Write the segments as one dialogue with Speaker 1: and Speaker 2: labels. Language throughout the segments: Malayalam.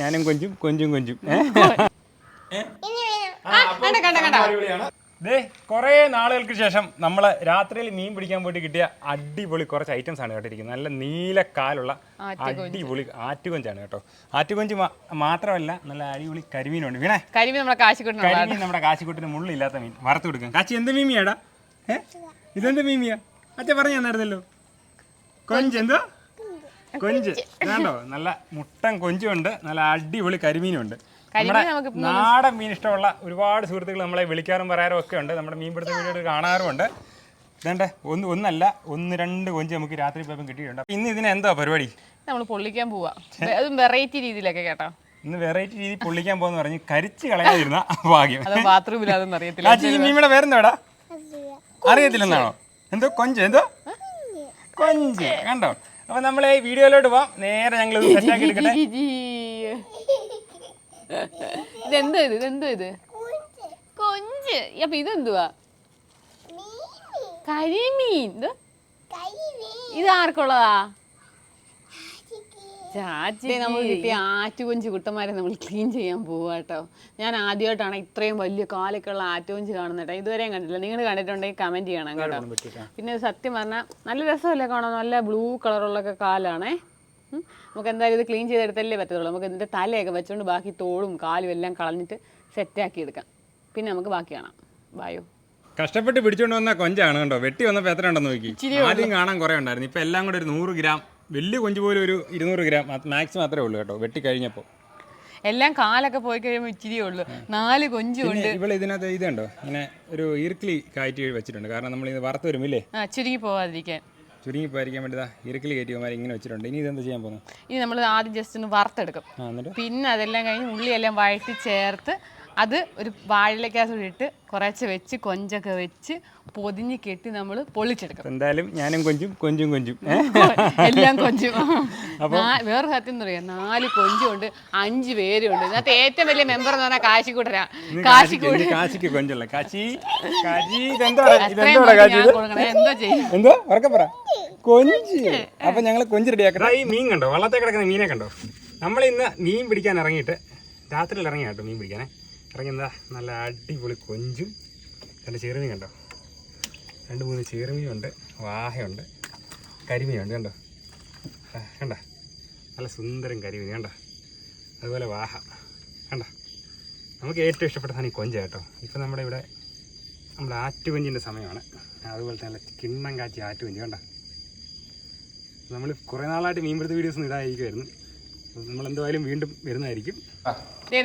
Speaker 1: ഞാനും കൊഞ്ചും കൊഞ്ചും കൊഞ്ചും.
Speaker 2: കണ്ട കണ്ട കണ്ട.
Speaker 1: ദേ കുറേ നാളുകൾക്ക് ശേഷം നമ്മൾ രാത്രിയിൽ മീൻ പിടിക്കാൻ പോയിട്ട് കിട്ടിയ അടിപൊളി കുറച്ച് ഐറ്റംസ് ആണ് കേട്ടിരിക്കുന്നത് നല്ല നീലക്കാലുള്ള അടിപൊളി ആറ്റുകൊഞ്ചാണ് കേട്ടോ. ആറ്റുകൊഞ്ച് മാത്രമല്ല നല്ല അടിപൊളി കരിമീനുണ്ട്. വീണേ.
Speaker 2: കരിമീൻ നമ്മുടെ കാശിക്കൊണ്ടു
Speaker 1: കരിമീൻ നമ്മുടെ കാശിക്കുട്ടിന് മുള്ളില്ലാത്ത മീൻ. വറുത്ത് കൊടുക്കാം. കാച്ചി എന്ത് മീമിയാടാ? ഏഹ് ഇതെന്ത് മീമിയാ? അച്ഛ പറഞ്ഞു തന്നായിരുന്നല്ലോ. കൊഞ്ച് എന്തോ? കൊഞ്ച്. കണ്ടോ? നല്ല മുട്ടൻ കൊഞ്ചുണ്ട്. നല്ല അടിപൊളി കരിമീനുണ്ട്. നമ്മുടെ
Speaker 2: നമുക്ക്
Speaker 1: നാടൻ മീൻ ഇഷ്ടമുള്ള ഒരുപാട് സുഹൃത്തുക്കൾ നമ്മളെ വിളിക്കാറും പറയാറും ഒക്കെ ഉണ്ട്. നമ്മുടെ മീൻപിടുത്ത വീഡിയോ കാണാറുമുണ്ട്. ഇതേണ്ട ഒന്ന് ഒന്നല്ല ഒന്ന് രണ്ട് കൊഞ്ച് നമുക്ക് രാത്രി പോയപ്പോൾ കിട്ടിയിട്ടുണ്ട്. അപ്പൊ ഇന്ന് ഇതിന് എന്താ പരിപാടി?
Speaker 2: നമ്മൾ പൊള്ളിക്കാൻ പോവാ. അതും വെറൈറ്റി രീതിയിലൊക്കെ കേട്ടോ.
Speaker 1: ഇന്ന് വെറൈറ്റി രീതി പൊള്ളിക്കാൻ പോകുന്ന പറഞ്ഞ് കരിച്ച് കളയാതിരുന്ന ഭാഗ്യം.
Speaker 2: അത് ബാത്റൂമിലാതൊന്നും അറിയത്തില്ല.
Speaker 1: ഈ മീമിയുടെ പേരെന്താടാ അറിയത്തില്ലെന്നാണോ? എന്തോ കൊഞ്ച് എന്തോ? കൊഞ്ച് കണ്ടോ? അപ്പൊ നമ്മൾ ഈ വീഡിയോയിലോട്ട് പോവാം. നേരെ ഞങ്ങൾ സെറ്റാക്കി എടുക്കട്ടെ.
Speaker 2: ഇതെന്തോ ഇത്? ഇതെന്തോ ഇത്? കൊഞ്ച്. അപ്പൊ ഇതെന്തുവാ? കരിമീൻ. ഇത് ഇത് ആർക്കുള്ളതാ? ചാച്ചി നമ്മൾ കിട്ടിയ ആറ്റുകൊഞ്ച് കുട്ടന്മാരെ നമ്മൾ ക്ലീൻ ചെയ്യാൻ പോവാ കേട്ടോ ഞാൻ ആദ്യമായിട്ടാണ് ഇത്രയും വലിയ കാലൊക്കെയുള്ള ആറ്റുകൊഞ്ച് കാണുന്നത് കേട്ടോ ഇതുവരെയും കണ്ടില്ല നിങ്ങൾ കണ്ടിട്ടുണ്ടെങ്കിൽ കമന്റ് ചെയ്യണം കേട്ടോ. പിന്നെ സത്യം പറഞ്ഞാൽ നല്ല രസമല്ലേ കാണാൻ? നല്ല ബ്ലൂ കളറുള്ളൊക്കെ കാലാണേ. നമുക്ക് എന്തായാലും ഇത് ക്ലീൻ ചെയ്തെടുത്തല്ലേ പറ്റത്തുള്ളൂ. നമുക്ക് ഇതിന്റെ തലയൊക്കെ വെച്ചുകൊണ്ട് ബാക്കി തോളും കാലും എല്ലാം കളഞ്ഞിട്ട് സെറ്റാക്കി എടുക്കാം. പിന്നെ നമുക്ക് ബാക്കി കാണാം. ബായോ
Speaker 1: കഷ്ടപ്പെട്ട് പിടിച്ചുകൊണ്ട് വന്ന കൊഞ്ചാണ് കേട്ടോ വെട്ടി വന്നപ്പോ എത്ര ഉണ്ടെന്ന് നോക്കി. ആദ്യം കാണാൻ കുറെ ഉണ്ടായിരുന്നു. ഇപ്പൊ എല്ലാം കൂടെ ഒരു നൂറ് ഗ്രാം വലിയ കൊഞ്ച് പോലും ഒരു ഇരുന്നൂറ് ഗ്രാം മാക്സ് മാത്രമേ ഉള്ളൂ കേട്ടോ വെട്ടി കഴിഞ്ഞപ്പോൾ
Speaker 2: എല്ലാം കാലൊക്കെ പോയി കഴിയുമ്പോൾ ഇച്ചിരിയേ ഉള്ളൂ. നാല്
Speaker 1: കൊഞ്ചുണ്ട് ഇവിടെ ഇതിനകത്ത് ഇതുണ്ടോ ഇങ്ങനെ ഒരു ഇരുക്കിളി കയറ്റി വെച്ചിട്ടുണ്ട്. കാരണം നമ്മൾ ഇത് വറുത്ത് വരുമില്ലേ?
Speaker 2: ആ ചുരുങ്ങി പോവാതിരിക്കാൻ.
Speaker 1: ചുരുങ്ങി പോയിരിക്കാൻ വേണ്ടി ഇരുക്കിളി കയറ്റിമാരി കയറ്റിയമാർ ഇങ്ങനെ വെച്ചിട്ടുണ്ട്. ഇനി ഇതെന്താ ചെയ്യാൻ പോകുന്നു?
Speaker 2: ഇനി നമ്മൾ ആദ്യം ജസ്റ്റ് ഒന്ന് വറുത്തെടുക്കും. പിന്നെ അതെല്ലാം കഴിഞ്ഞ് ഉള്ളിയെല്ലാം വഴറ്റി ചേർത്ത് അത് ഒരു വാഴയിലേക്കകത്ത് ഇട്ട് കുറച്ച് വെച്ച് കൊഞ്ചൊക്കെ വെച്ച് പൊതിഞ്ഞ് കെട്ടി നമ്മൾ പൊളിച്ചെടുക്കും.
Speaker 1: എന്തായാലും ഞാനും കൊഞ്ചും കൊഞ്ചും കൊഞ്ചും.
Speaker 2: എല്ലാം കൊഞ്ചും. വേറെ സത്യം എന്ന് പറയാം? നാല് കൊഞ്ചുണ്ട് അഞ്ച് പേരുണ്ട്. ഇതിനകത്ത് ഏറ്റവും വലിയ മെമ്പർ എന്ന് പറഞ്ഞാൽ കാശിക്കൂട്ടരാ കാശിക്കൂട്ടി
Speaker 1: കാശിക്ക് കൊഞ്ചല്ല? കാശി കാശി
Speaker 2: എന്തോ ചെയ്യും.
Speaker 1: എന്തോ? പറ. കൊഞ്ച്. അപ്പൊ ഞങ്ങൾ കൊഞ്ച് റെഡിയാക്കട്ടെ ഈ മീൻ കണ്ടോ? വള്ളത്തെ കിടക്കുന്ന മീനെ കണ്ടോ? നമ്മൾ ഇന്ന് മീൻ പിടിക്കാൻ ഇറങ്ങിയിട്ട് രാത്രിയിൽ ഇറങ്ങിയാട്ടോ മീൻ പിടിക്കാനേ. ഇറങ്ങിയതാ. നല്ല അടിപൊളി കൊഞ്ചും. രണ്ട് ചെറുമീൻ കണ്ടോ? രണ്ട് മൂന്ന് ചെറുമീനുണ്ട് വാഹയുണ്ട്. കരിമീനുണ്ട് കണ്ടോ? കണ്ട? നല്ല സുന്ദരം കരിമീൻ കണ്ടോ? അതുപോലെ വാഹ. കണ്ട? നമുക്ക് ഏറ്റവും ഇഷ്ടപ്പെട്ടതാണ് ഈ കൊഞ്ച കേട്ടോ. ഇപ്പം നമ്മുടെ ഇവിടെ നമ്മുടെ ആറ്റുകൊഞ്ചിന്റെ സമയമാണ്. അതുപോലെ തന്നെ കിണ്ണം കാച്ചി ആറ്റുകൊഞ്ച് കണ്ട? നമ്മൾ കുറേ നാളായിട്ട് മീൻപിടുത്ത വീഡിയോസ് ഇടായിരിക്കുമായിരുന്നു നമ്മൾ എന്തായാലും വീണ്ടും വരുന്നതായിരിക്കും.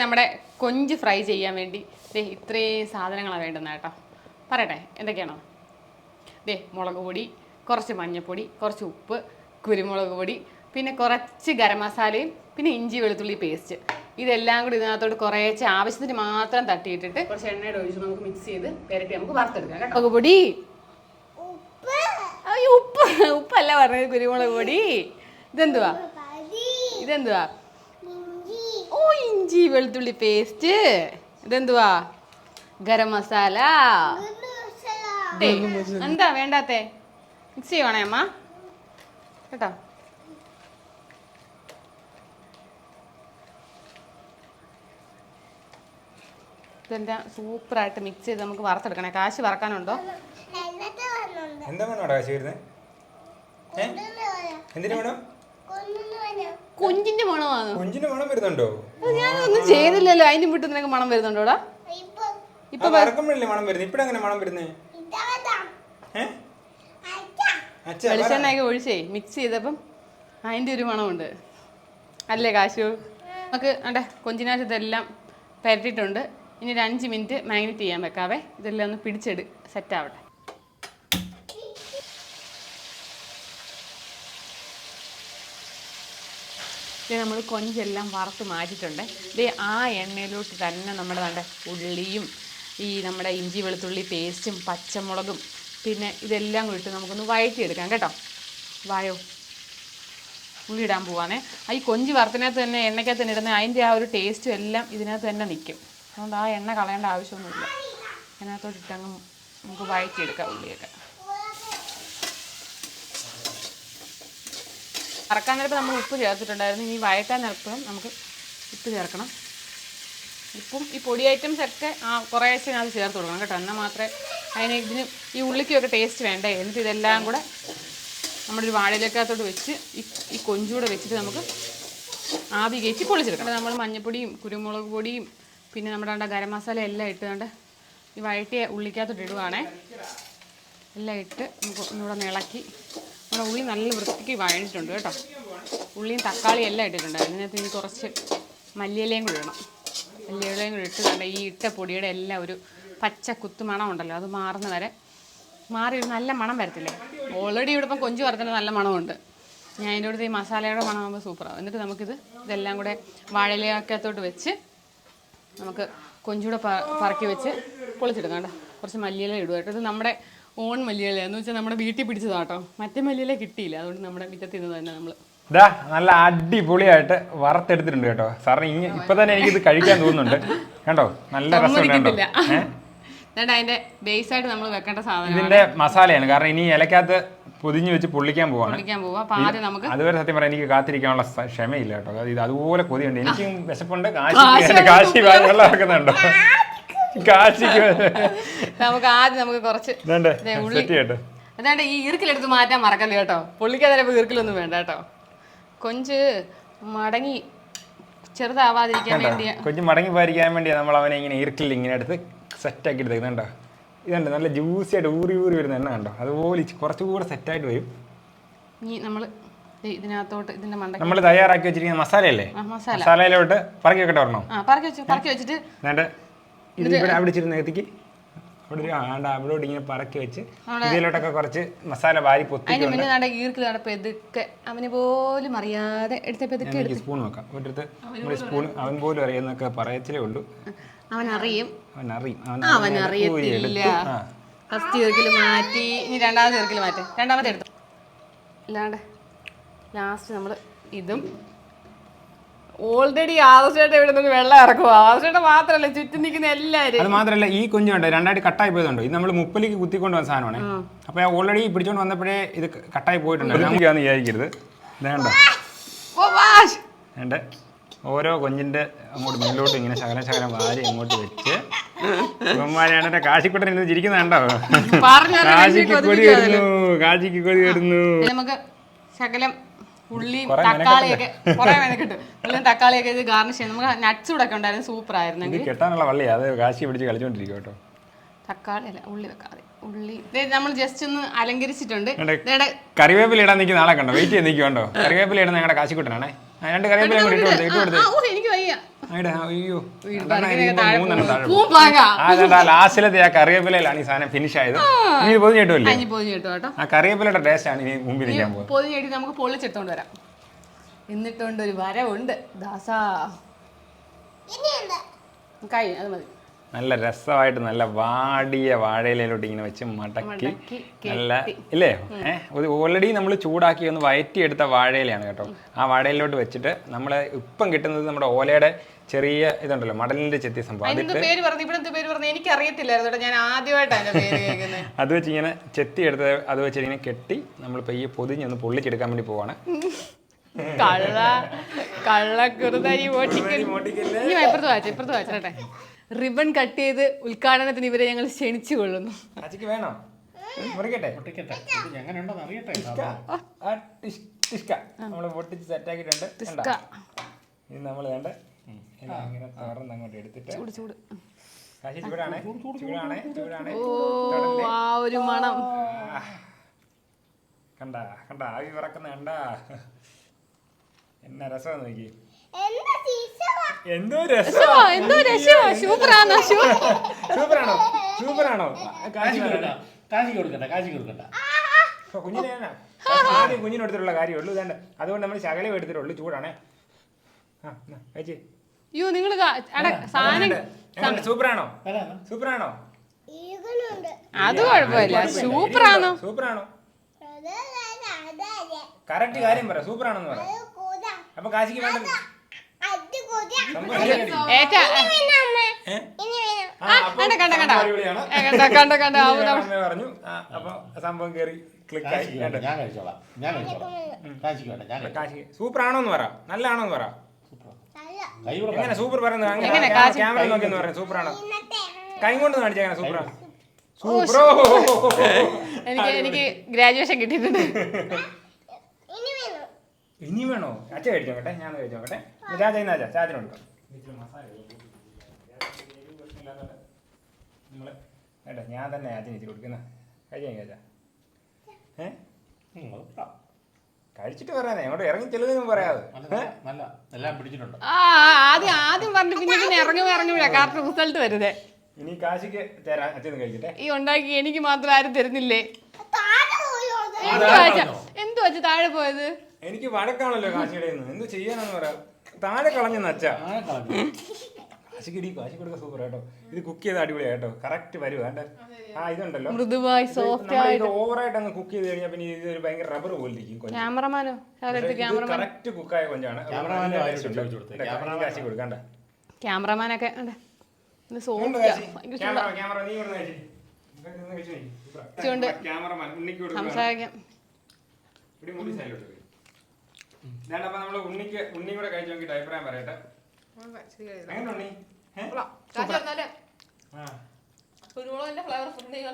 Speaker 2: നമ്മുടെ കൊഞ്ച് ഫ്രൈ ചെയ്യാൻ വേണ്ടി. ദേ ഇത്രയും സാധനങ്ങളാണ് വേണ്ടുന്നത് കേട്ടോ. പറയട്ടെ എന്തൊക്കെയാണോ? ദേ മുളക് പൊടി കുറച്ച് മഞ്ഞൾപ്പൊടി കുറച്ച് ഉപ്പ് കുരുമുളക് പൊടി പിന്നെ കുറച്ച് ഗരം മസാലയും പിന്നെ ഇഞ്ചി വെളുത്തുള്ളി പേസ്റ്റ്. ഇതെല്ലാം കൂടി ഇതിനകത്തോട്ട് കുറേ ആവശ്യത്തിന് മാത്രം തട്ടിയിട്ടിട്ട് കുറച്ച് എണ്ണയുടെ ഒഴിച്ച് നമുക്ക് മിക്സ് ചെയ്ത് പെരട്ടി നമുക്ക് വറുത്തെടുക്കാം കേട്ടോ. മുളക് പൊടി? ഉപ്പ്. ഉപ്പല്ല പറഞ്ഞത് കുരുമുളക് പൊടി. ഇതെന്തുവാ? ഇതെന്തുവാ? ഓ ഇഞ്ചി വെളുത്തുള്ളി പേസ്റ്റ്. ഇതെന്തുവാ? ഗരം മസാല. എന്താ വേണ്ടാത്തേ? മിക്സ് ചെയ്യണേ അമ്മ. കേട്ടോ? ഇതെല്ലാം സൂപ്പറായിട്ട് മിക്സ് ചെയ്ത് നമുക്ക് വറുത്തെടുക്കണേ. കാശ് വറക്കാനുണ്ടോ?
Speaker 1: എന്താ വേണോ കാശ് വരുന്നത് എന്തിനു വേണം
Speaker 2: കൊഞ്ചിന്റെ മണമാണ്.
Speaker 1: കൊഞ്ചിന്റെ മണം വരുന്നുണ്ടോ?
Speaker 2: ഞാനൊന്നും ചെയ്തില്ലല്ലോ. അതിന്റെ വീട്ടിൽ നിനക്ക് മണം വരുന്നുണ്ടോടാ
Speaker 1: ഇപ്പൊ. വറക്കുമ്പോഴല്ലേ മണം വരുന്നത് ഇപ്പഴെങ്ങനെ മണം വരുന്നേ?
Speaker 2: വെളിച്ചെണ്ണയൊക്കെ ഒഴിച്ചേ. മിക്സ് ചെയ്തപ്പം അതിന്റെ ഒരു മണമുണ്ട്. അല്ലേ കാശു? നമുക്ക് അണ്ടേ കൊഞ്ചിനാശ് ഇതെല്ലാം പരട്ടിയിട്ടുണ്ട് ഇനി ഒരു അഞ്ച് മിനിറ്റ് മാഗ്നറ്റ് ചെയ്യാൻ വെക്കാവേ. ഇതെല്ലാം ഒന്ന് പിടിച്ചെടു. സെറ്റ് ഇത് നമ്മൾ കൊഞ്ചെല്ലാം വറുത്ത് മാറ്റിയിട്ടുണ്ട്. ഇത് ആ എണ്ണയിലോട്ട് തന്നെ നമ്മുടെ നല്ല ഉള്ളിയും ഈ നമ്മുടെ ഇഞ്ചി വെളുത്തുള്ളി പേസ്റ്റും പച്ചമുളകും പിന്നെ ഇതെല്ലാം കൂടി നമുക്കൊന്ന് വഴറ്റിയെടുക്കാം കേട്ടോ. വായോ. ഉള്ളി ഇടാൻ പോവാണേ. ഈ കൊഞ്ച് വറുത്തിനകത്ത് തന്നെ എണ്ണയ്ക്കകത്ത് തന്നെ ഇടുന്ന അതിന്റെ ആ ഒരു ടേസ്റ്റും എല്ലാം ഇതിനകത്ത് തന്നെ നിൽക്കും. അതുകൊണ്ട് ആ എണ്ണ കളയേണ്ട ആവശ്യമൊന്നുമില്ല. ഇതിനകത്തോട്ട് ഇട്ടങ്ങ് നമുക്ക് വഴറ്റിയെടുക്കാം ഉള്ളിയൊക്കെ. വറക്കാൻ നേരപ്പോൾ നമ്മൾ ഉപ്പ് ചേർത്തിട്ടുണ്ടായിരുന്നു. ഇനി വഴറ്റാൻ നേരപ്പം നമുക്ക് ഉപ്പ് ചേർക്കണം. ഉപ്പും ഈ പൊടി ഐറ്റംസ് ഒക്കെ ആ കുറേശ്ശെ അത് ചേർത്ത് കൊടുക്കണം കേട്ടോ. എന്നാൽ മാത്രമേ അതിന് ഇതിന് ഈ ഉള്ളിക്കൊക്കെ ടേസ്റ്റ് വേണ്ടേ? എന്നിട്ട് ഇതെല്ലാം കൂടെ നമ്മളൊരു വാഴയിലേക്കകത്തോട്ട് വെച്ച് ഈ ഈ കൊഞ്ചൂടെ വെച്ചിട്ട് നമുക്ക് ആവി കയറ്റി പൊളിച്ചെടുക്കണം. നമ്മൾ മഞ്ഞപ്പൊടിയും കുരുമുളക് പൊടിയും പിന്നെ നമ്മുടെ അവിടെ ഗരം മസാല എല്ലാം ഇട്ടുകൊണ്ട് ഈ വഴറ്റിയ ഉള്ളിക്കകത്തോട്ട് ഇടുവാണേ. എല്ലാം ഇട്ട് നമുക്ക് ഒന്നുകൂടെ ഇളക്കി നമ്മുടെ ഉള്ളി നല്ല വൃത്തിക്ക് വഴഞ്ഞിട്ടുണ്ട് കേട്ടോ. ഉള്ളിയും തക്കാളിയും എല്ലാം ഇട്ടിട്ടുണ്ട്. അതിനകത്ത് ഇനി കുറച്ച് മല്ലിയിലയും കൂടി ഇടണം. മല്ലിയിലയും കൂടി ഇട്ട് കണ്ട ഈ ഇട്ട പൊടിയുടെ എല്ലാം ഒരു പച്ച കുത്തുമണം ഉണ്ടല്ലോ അത് മാറുന്ന വരെ മാറി ഒരു നല്ല മണം വരത്തില്ലേ? ഓൾറെഡി ഇവിടെ ഇപ്പം കൊഞ്ചു വറുത്തിന് നല്ല മണമുണ്ട്. ഞാൻ അതിന്റെ കൂടെ ഈ മസാലയുടെ മണമാകുമ്പോൾ സൂപ്പറാകും എന്നിട്ട് നമുക്കിത് ഇതെല്ലാം കൂടെ വാഴയിലേക്കകത്തോട്ട് വെച്ച് നമുക്ക് കൊഞ്ചൂടെ പറക്കി വെച്ച് പൊളിച്ചെടുക്കാം കേട്ടോ. കുറച്ച് മല്ലിയില ഇടുക കേട്ടോ. ഇത് നമ്മുടെ ഓൺ മല്ലിയില. എന്ന് വെച്ചാൽ നമ്മുടെ വീട്ടിൽ പിടിച്ചതാട്ടോ മറ്റേ മല്ലിയില കിട്ടിയില്ല. അതുകൊണ്ട് നമ്മുടെ മുറ്റത്ത് നിന്ന് തന്നെ നമ്മൾ
Speaker 1: ഇതാ നല്ല അടിപൊളിയായിട്ട് വറുത്തെടുത്തിട്ടുണ്ട് കേട്ടോ. സാറിന് ഇനി ഇപ്പൊ തന്നെ എനിക്ക് ഇത് കഴിക്കാൻ തോന്നുന്നുണ്ട്. കണ്ടോ? നല്ല രസമുണ്ട് കണ്ടോ?
Speaker 2: അതിന്റെ ബേസ് ആയിട്ട് നമ്മൾ വെക്കേണ്ട സാധനം
Speaker 1: ഇതിന്റെ മസാലയാണ്. കാരണം ഇനി ഇലക്കകത്ത് പൊതിഞ്ഞു വെച്ച് പൊള്ളിക്കാൻ പോവാണ്. അതുവരെ സത്യം പറയാം എനിക്ക് കാത്തിരിക്കാനുള്ള ക്ഷമയില്ല കേട്ടോ. ഇത് അതുപോലെ കൊതിയുണ്ട്. എനിക്കും വിശപ്പുണ്ട്. കാശി കാശി വെള്ളം ഇറക്കുന്നുണ്ടോ കാശിക്ക്
Speaker 2: നമുക്ക് ആദ്യം നമുക്ക് കുറച്ച്.
Speaker 1: സെറ്റ്
Speaker 2: അതാണ്ട് ഈ ഈർക്കിലെടുത്ത് മാറ്റാൻ മറക്കല്ല കേട്ടോ? ചിലപ്പോൾ ഈർക്കിലൊന്നും വേണ്ട കേട്ടോ. കൊഞ്ച് മടങ്ങി ചെറുതാവാതിരിക്കാൻ വേണ്ടിയാ.
Speaker 1: കൊഞ്ച് മടങ്ങി പോയിരിക്കാൻ വേണ്ടി നമ്മൾ അവനെ ഇങ്ങനെ ഈർക്കിൽ ഇങ്ങനെ എടുത്ത് സെറ്റാക്കി എടുത്തേക്കുന്നുണ്ടോ ഇതുണ്ട് നല്ല ജ്യൂസി ആയിട്ട് ഊറി ഊറി വരുന്ന എണ്ണ കണ്ടോ? അതുപോലെ കുറച്ചുകൂടെ സെറ്റായിട്ട് വരും.
Speaker 2: ഇനി നമ്മൾ ഇതിനകത്തോട്ട് ഇതിന്റെ മണ്ട
Speaker 1: നമ്മൾ തയ്യാറാക്കി വെച്ചിരിക്കുന്ന മസാലയല്ലേ?
Speaker 2: മസാല.
Speaker 1: മസാലയിലോട്ട് പറക്കി വെക്കട്ടെ പറഞ്ഞോ
Speaker 2: പറക്കി വെച്ചു പറക്കി വെച്ചിട്ട്
Speaker 1: ഇത് ഇവിടെ അവിടെ എത്തിക്ക് അവിടെ ഒരു ആണ്ട് അവിടോട്ട് ഇങ്ങനെ പറക്കി വെച്ച് ഇതിലോട്ടൊക്കെ കുറച്ച് മസാല വാരി പൊത്തി
Speaker 2: അതിന് മുന്നേ നട ഈർക്കിൽ നട പെതുക്കെ അവന് പോലും അറിയാതെ എടുത്ത പെതുക്കെ
Speaker 1: എനിക്ക് സ്പൂൺ വെക്കാം. ഒരിടത്ത് നമ്മുടെ സ്പൂൺ അവൻ പോലും അറിയുന്നൊക്കെ പറയത്തിലേ ഉള്ളൂ.
Speaker 2: അവൻ അറിയും.
Speaker 1: അവൻ അറിയും അവൻ
Speaker 2: അറിയത്തില്ല.
Speaker 1: ആ.
Speaker 2: ഫസ്റ്റ് ഈർക്കിൽ മാറ്റി ഇനി രണ്ടാമത്തെ ഈർക്കിൽ മാറ്റി. രണ്ടാമത്തെ എടുത്തു. അല്ലാണ്ട് ലാസ്റ്റ് നമ്മൾ ഇതും ഓൾറെഡി ആവശ്യമായിട്ട് ഇവിടെ നിന്ന് വെള്ളം ഇറക്കുക ആവശ്യമായിട്ട് മാത്രമല്ല ചുറ്റും നിൽക്കുന്ന എല്ലാവരും
Speaker 1: അത് മാത്രമല്ല ഈ കുഞ്ഞുണ്ട് രണ്ടായിട്ട് കട്ടായി പോയതുണ്ടോ ഇത് നമ്മൾ മുപ്പലിക്ക് കുത്തിക്കൊണ്ട് വന്ന സാധനമാണ്. അപ്പൊ ഓൾറെഡി പിടിച്ചോണ്ട് വന്നപ്പോഴേ ഇത് കട്ടായി പോയിട്ടുണ്ട്. നമുക്കാന്ന് വിചാരിക്കരുത്. വേണ്ട ഓരോ കൊഞ്ചിന്റെ അങ്ങോട്ട് മുന്നിലോട്ട് ഇങ്ങനെ ശകലം ശകലം വാരി അങ്ങോട്ട് വെച്ച് ഇവന്മാരാണ് എന്റെ കാശിക്കുട്ടൻ ഇരുന്ന് ചിരിക്കുന്ന കണ്ടോ?
Speaker 2: പറഞ്ഞു
Speaker 1: കാശിക്ക് കൊടി വരുന്നു കാശിക്ക് കൊടി വരുന്നു.
Speaker 2: നമുക്ക് ശകലം ഉള്ളിയും തക്കാളിയൊക്കെ കുറെ കിട്ടും ഉള്ളിയും തക്കാളിയൊക്കെ ഇത് ഗാർണിഷ് ചെയ്ത് നമുക്ക് നട്ട്സ് കൂടെ ഒക്കെ ഉണ്ടായിരുന്നു സൂപ്പർ ആയിരുന്നെങ്കിൽ
Speaker 1: കെട്ടാനുള്ള വള്ളി അത് കാശി പിടിച്ച് കളിച്ചോണ്ടിരിക്കും കേട്ടോ
Speaker 2: തക്കാളി അല്ല ഉള്ളി വെക്കാതെ. ഉള്ളി നമ്മൾ ജസ്റ്റ് ഒന്ന് അലങ്കരിച്ചിട്ടുണ്ട്.
Speaker 1: കറിവേപ്പില ഇടാൻ നിൽക്കുന്ന ആളെ കണ്ടോ? വെയിറ്റ് ചെയ്ത് നിൽക്കുണ്ടോ കറിവേപ്പില ഇടുന്ന ഞങ്ങളുടെ കാശിക്കുട്ടനാണേ. രണ്ട് കറിവേപ്പില കൂടി ഇട്ട്. കൊടുത്ത് ഇട്ട് കൊടുത്ത്
Speaker 2: എനിക്ക് വയ്യ.
Speaker 1: അയ്യോ. ലാസ്റ്റിലത്തെ ആ കറിവേപ്പിലയിലാണ് ഈ സാധനം ഫിനിഷ് ആയത്. ഇനി പൊതിഞ്ഞ് കിട്ടുമല്ലേ ആ കറിവേപ്പിലയുടെ ടേസ്റ്റ് ആണ് ഇനി മുമ്പിൽ നിൽക്കാൻ പോകുന്നത്.
Speaker 2: പൊതിഞ്ഞിട്ട് നമുക്ക് പൊള്ളിച്ചെടുത്തോണ്ട് വരാം. എന്നിട്ടുണ്ട് ഒരു വരവുണ്ട്. ദാസാ. കൈ അത് മതി.
Speaker 1: നല്ല രസമായിട്ട് നല്ല വാടിയ വാഴയിലോട്ട് ഇങ്ങനെ വെച്ച് മടക്കി. നല്ല ഇല്ലേ? ഏഹ് ഓൾറെഡി നമ്മൾ ചൂടാക്കി ഒന്ന് വയറ്റിയെടുത്ത വാഴയിലയാണ് കേട്ടോ. ആ വാഴയിലോട്ട് വെച്ചിട്ട് നമ്മൾ ഇപ്പം കിട്ടുന്നത് നമ്മുടെ ഓലയുടെ ചെറിയ ഇതുണ്ടല്ലോ മടലിന്റെ ചെത്തിയ സംഭവം. അത് വെച്ച് ഇങ്ങനെ ചെത്തി എടുത്ത് അത് വെച്ച് ഇങ്ങനെ കെട്ടി നമ്മൾ പയ്യെ പൊതിഞ്ഞൊന്ന് പൊള്ളിച്ചെടുക്കാൻ വേണ്ടി പോവാണ്.
Speaker 2: കള്ള കള്ളക്കുറുതരി ഓട്ടിക്കൽ ഇനി ഇപ്പുറത്ത് വായിച്ചു ഇപ്പുറത്ത് വായിച്ചോട്ടെ റിബൺ കട്ട് ചെയ്ത് ഉദ്ഘാടനത്തിന് ഇവരെ ഞങ്ങൾ ക്ഷണിച്ചു കൊള്ളുന്നു
Speaker 1: അച്ചിക്ക് വേണോ മുറിക്കട്ടെ?
Speaker 3: എങ്ങനെയുണ്ടെന്ന് അറിയട്ടെ
Speaker 1: ആ ടിഷ്- ടിഷ്ക. നമ്മൾ പൊട്ടിച്ച് സെറ്റാക്കിയിട്ടുണ്ട്? ഇത് നമ്മൾ വേണ്ട ഇങ്ങനെ തുറന്ന് അങ്ങോട്ട് എടുത്തിട്ട്
Speaker 2: ചൂട് ചൂട്.
Speaker 1: കാശി ചൂടാണ്? ചൂടാണ്? ചൂടാണ്?
Speaker 2: ഓ ആ ഒരു മണം.
Speaker 1: കണ്ട കണ്ട ആവി പറക്കുന്ന കണ്ട. എന്നാ രസം നോക്കി എന്തോ രസം
Speaker 2: രസമാ, എന്തോ രസമാ. സൂപ്പറാണോ
Speaker 1: സൂപ്പറാണോ സൂപ്പറാണോ? കാശി
Speaker 3: കൊടുക്കണ്ട. കാശി കൊടുക്കണ്ട കാശി കൊടുക്കണ്ട.
Speaker 1: ഇപ്പൊ കുഞ്ഞിനെ തന്നെ. ആദ്യം കുഞ്ഞിന് എടുത്തിട്ടുള്ള കാര്യമുള്ളൂ. ഇതാണ്ട്. അതുകൊണ്ട് നമ്മൾ ശകലം എടുത്തിട്ടുള്ളൂ. ചൂടാണേ. ആ എന്നാ,
Speaker 2: അയ്യോ നിങ്ങൾ സാധനം
Speaker 1: സൂപ്പറാണോ? സൂപ്പറാണോ?
Speaker 2: അത് കുഴപ്പമില്ല. സൂപ്പറാണോ?
Speaker 1: സൂപ്പറാണോ? കറക്റ്റ് കാര്യം പറ. സൂപ്പറാണെന്ന് പറ. അപ്പൊ കാശിക്ക് വേണ്ട.
Speaker 2: ഏറ്റാ കണ്ട കണ്ട കണ്ട. കണ്ട കണ്ട
Speaker 1: പറഞ്ഞു. അപ്പൊ സംഭവം കേറി ക്ലിക്ക് കാശി എന്ന് പറ. നല്ലാണോന്ന് പറ. എങ്ങനെ സൂപ്പർ പറയുന്നത്? അങ്ങനെ
Speaker 2: എങ്ങനെ
Speaker 1: ക്യാമറ- നോക്കി എന്ന് പറയുന്നത് സൂപ്പറാണ്? കൈ കൊണ്ട് കാണിച്ച അങ്ങനെ സൂപ്പർ സൂപ്പറോ?
Speaker 2: എനിക്ക് എനിക്ക് ഗ്രാജുവേഷൻ കിട്ടിയിട്ടുണ്ട്.
Speaker 1: ഇനി വേണോ? അച്ഛ കഴിച്ചോട്ടെ ഞാൻ കഴിച്ചോ കേട്ടെ ഇന്ന് ചെയ്യുന്ന അച്ഛാ കൊടുക്കാം നമ്മൾ കേട്ടോ ഞാൻ തന്നെ അച്ഛൻ ഇച്ചിരി കൊടുക്കുന്ന കഴിച്ചാ കഴിച്ചാ ഏ? കഴിച്ചിട്ട് പറയാനേ അങ്ങോട്ട് ഇറങ്ങി ചെല്ലുന്നതും പറയാതെ
Speaker 3: നല്ല നല്ല എല്ലാം പിടിച്ചിട്ടുണ്ട്.
Speaker 2: ആ ആ, ആദ്യം ആദ്യം പറഞ്ഞു പിന്നെ പിന്നെ ഇറങ്ങും ഇറങ്ങും കറക്റ്റ് റിസൾട്ട് വരുതേ
Speaker 1: ഇനി കാശിക്ക് തരാം അച്ഛനും കഴിക്കട്ടെ.
Speaker 2: ഈ ഉണ്ടാക്കി എനിക്ക് മാത്രം ആരും തരുന്നില്ലേ? എന്തു വെച്ച താഴെ പോയത്?
Speaker 1: എനിക്ക് വഴക്കാണല്ലോ കാശിയുടെ എന്ത് ചെയ്യാനാന്ന് പറയാം താഴെ കളഞ്ഞ അച്ഛാ
Speaker 3: ആ കളഞ്ഞു.
Speaker 1: സൂപ്പർ കേട്ടോ ഇത് കുക്ക് ചെയ്ത് അടിപൊളിയാ കേട്ടോ കറക്റ്റ് വരുക കണ്ടേ ആ ഇതുണ്ടല്ലോ.
Speaker 2: മൃദുവായി സോഫ്റ്റ് ആയിട്ട്.
Speaker 1: ഓവറായിട്ട് അങ്ങ് കുക്ക് ചെയ്ത് കഴിഞ്ഞാൽ പിന്നെ ഇത് ഒരു ഭയങ്കര റബ്ബർ പോലെ ഇരിക്കും
Speaker 2: ക്യാമറമാനോ
Speaker 1: കറക്റ്റ് കുക്കായ കൊഞ്ചാണ്. കാശി കൊടുക്കണ്ട.
Speaker 2: ക്യാമറമാനൊക്കെ. സംസാരിക്കാം.
Speaker 1: സൈഡിലോട്ട് അപ്പൊ നമ്മൾ ഉണ്ണിക്ക് ഉണ്ണി കൂടെ കഴിച്ചു നോക്കിട്ട് അഭിപ്രായം പറയട്ടെ. എങ്ങനെ ഉണ്ണി? ഏ? ആ.
Speaker 2: കുരുമുളകിന്റെ ഫ്ലേവർ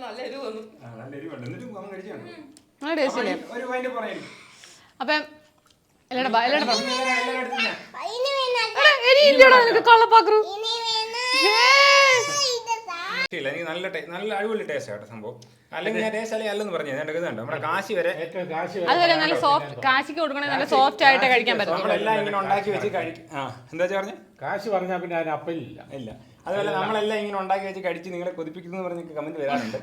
Speaker 2: നല്ല എരിവ് വന്നു.
Speaker 1: നല്ല എരിവുണ്ട് എന്നിട്ടും അവൻ കഴിച്ചു? ഒരു വൈന്റെ
Speaker 2: അപ്പം എല്ലാടെ ബാ എല്ലാടെ
Speaker 1: എനിക്ക് നല്ല നല്ല അടിപൊളി ടേസ്റ്റ് ആട്ടോ സംഭവം. അല്ലെങ്കിൽ ഞാൻ അല്ലെങ്കിൽ അല്ലെന്ന് പറഞ്ഞു. ഞാൻ എടുക്കുന്നുണ്ട്. നമ്മുടെ കാശി വരെ
Speaker 3: ഏറ്റവും കാശ്
Speaker 2: അതുപോലെ നല്ല സോഫ്റ്റ് കാശിക്ക് കൊടുക്കണേ നല്ല സോഫ്റ്റ് ആയിട്ട് കഴിക്കാൻ പറ്റും
Speaker 1: നമ്മളെല്ലാം ഇങ്ങനെ ഉണ്ടാക്കി വെച്ച് കഴിക്കും. ആ എന്താ പറഞ്ഞു?
Speaker 3: കാശ് പറഞ്ഞാൽ പിന്നെ അതിന് അപ്പലില്ല
Speaker 1: ഇല്ല. അതുപോലെ നമ്മളെല്ലാം ഇങ്ങനെ ഉണ്ടാക്കി വെച്ച് കഴിച്ച് നിങ്ങളെ കൊതിപ്പിക്കുന്നു എന്ന് പറഞ്ഞ് കമന്റ് വരാറുണ്ട്.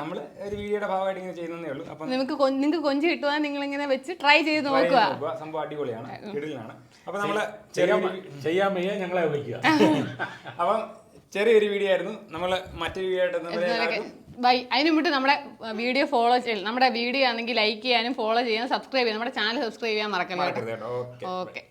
Speaker 1: നമ്മൾ ഒരു വീഡിയോയുടെ ഭാഗമായിട്ട് ഇങ്ങനെ ചെയ്യുന്നേ ഉള്ളൂ. അപ്പം
Speaker 2: നിങ്ങൾക്ക് നിങ്ങൾക്ക് കൊഞ്ച് കിട്ടുവാൻ നിങ്ങൾ ഇങ്ങനെ വെച്ച് ട്രൈ ചെയ്ത് നോക്കുക.
Speaker 1: സംഭവം അടിപൊളിയാണ്. കിടിലാണ് അപ്പൊ നമ്മൾ
Speaker 3: ചെയ്യാൻ വയ്യ ഞങ്ങളെ വിളിക്കുക
Speaker 1: അപ്പം ചെറിയൊരു വീഡിയോ ആയിരുന്നു. നമ്മൾ മറ്റൊരു വീഡിയോ ആയിട്ട്
Speaker 2: ബൈ അതിന് മുമ്പ് നമ്മുടെ വീഡിയോ ഫോളോ ചെയ്യണം നമ്മുടെ വീഡിയോ ആണെങ്കിൽ ലൈക്ക് ചെയ്യാനും ഫോളോ ചെയ്യാനും സബ്സ്ക്രൈബ് ചെയ്യാനും നമ്മുടെ ചാനൽ സബ്സ്ക്രൈബ് ചെയ്യാൻ
Speaker 1: മറക്കരുത്
Speaker 2: ഓക്കെ